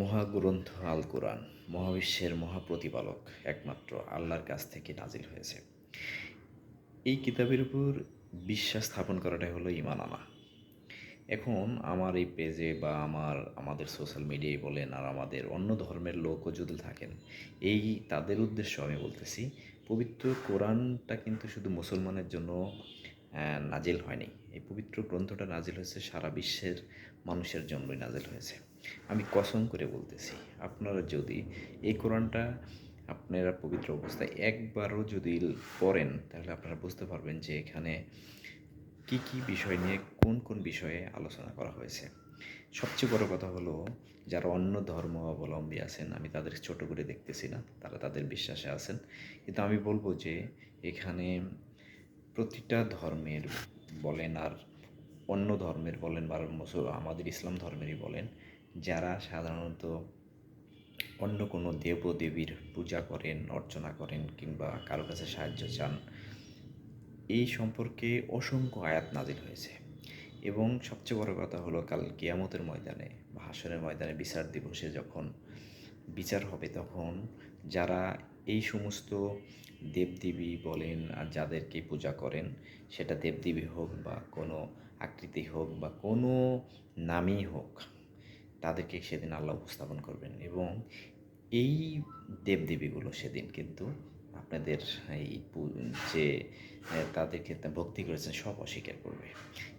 মহাগ্রন্থ আল কোরআন, মহাবিশ্বের মহাপ্রতিপালক একমাত্র আল্লাহর কাছ থেকে নাজিল হয়েছে। এই কিতাবের উপর বিশ্বাস স্থাপন করাটাই হলো ইমান আনা। এখন আমার এই পেজে বা আমার, আমাদের সোশ্যাল মিডিয়ায় বলেন আর আমাদের অন্য ধর্মের লোকও যদি থাকেন, এই তাদের উদ্দেশ্য আমি বলতেছি, পবিত্র কোরআনটা কিন্তু শুধু মুসলমানের জন্য নাজিল হয়নি। এই পবিত্র গ্রন্থটা নাজিল হয়েছে সারা বিশ্বের মানুষের জন্যই নাজিল হয়েছে। আমি কসম করে বলতেছি, আপনারা যদি এই কোরআনটা আপনারা পবিত্র অবস্থায় একবারও যদি পড়েন, তাহলে আপনারা বুঝতে পারবেন যে এখানে কি কি বিষয় নিয়ে কোন কোন বিষয়ে আলোচনা করা হয়েছে। সবচেয়ে বড় কথা হলো, যারা অন্য ধর্ম অবলম্বী আছেন, আমি তাদের ছোট করে দেখতেছি না, তারা তাদের বিশ্বাসে আছেন। কিন্তু আমি বলব যে এখানে প্রতিটা ধর্মের বলেন আর অন্য ধর্মের বলেন বা আমাদের ইসলাম ধর্মেরই বলেন যারা সাধারণত অন্য কোনো দেবদেবীর পূজা করেন, অর্চনা করেন কিংবা কারও কাছে সাহায্য চান, এই সম্পর্কে অসংখ্য আয়াত নাজিল হয়েছে। এবং সবচেয়ে বড় কথা হলো, কাল কিয়ামতের ময়দানে বা হাসরের ময়দানে বিচার দিবসে যখন বিচার হবে তখন যারা এই সমস্ত দেবদেবী বলেন আর যাদেরকে পূজা করেন, সেটা দেবদেবী হোক বা কোনো আকৃতি হোক বা কোনো নামই হোক তাদেরকে সেদিন আল্লাহ উপস্থাপন করবেন এবং এই দেবদেবীগুলো সেদিন কিন্তু আপনাদের এই যে তাদের তাদেরকে ভক্তি করেছেন সব অস্বীকার করবে।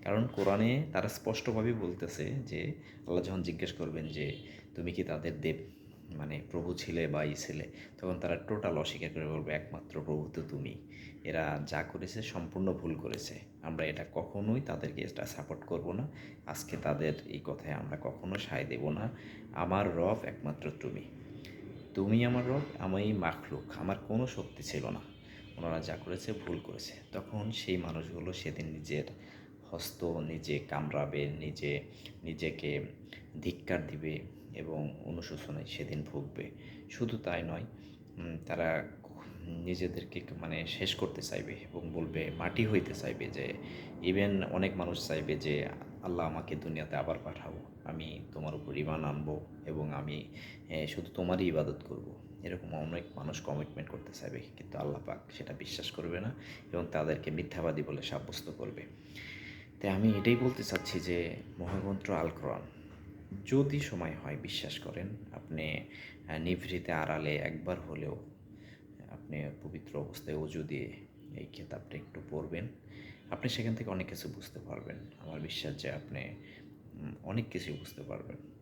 কারণ কোরআনে তারা স্পষ্টভাবে বলতেছে যে, আল্লাহ যখন জিজ্ঞেস করবেন যে, তুমি কি তাদের দেব? মানে প্রভু ছিলে বা ই ছিলে, তখন তারা টোটাল অস্বীকার করে বলবে, একমাত্র প্রভু তো তুমি। এরা যা করেছে সম্পূর্ণ ভুল করেছে। আমরা এটা কখনোই তাদেরকে এটা সাপোর্ট করব না। আজকে তাদের এই কথায় আমরা কখনো সায় দেব না। আমার রব একমাত্র তুমি। তুমি আমার রব, আমি মাখলুক। আমার কোনো শক্তি ছিল না। ওনারা যা করেছে ভুল করেছে। তখন সেই মানুষগুলো সেদিন নিজের হস্ত নিজে কামড়াবে, নিজে নিজেকে ধিক্কার দিবে। এবং অনুশোচনায় সেদিন ভুগবে শুধু তাই নয় তারা নিজেদেরকে মানে শেষ করতে চাইবে এবং বলবে, মাটি হইতে চাইবে যে ইভেন অনেক মানুষ চাইবে যে, আল্লাহ আমাকে দুনিয়াতে আবার পাঠাও, আমি তোমার উপর ইমান আনব এবং আমি শুধু তোমারই ইবাদত করব। এরকম অনেক মানুষ কমিটমেন্ট করতে চাইবে, কিন্তু আল্লাহ পাক সেটা বিশ্বাস করবে না এবং তাদেরকে মিথ্যাবাদী বলে সাব্যস্ত করবে তাই আমি এটাই বলতে চাচ্ছি যে, মহাগ্রন্থ আল কোরআন যদি সময় হয়, বিশ্বাস করেন, আপনি নিভৃতে আড়ালে একবার হলেও, আপনি পবিত্র অবস্থায় অজু দিয়ে এই খেতাবটা একটু পড়বেন। আপনি সেখান থেকে অনেক কিছু বুঝতে পারবেন। আমার বিশ্বাস যে আপনি অনেক কিছুই বুঝতে পারবেন।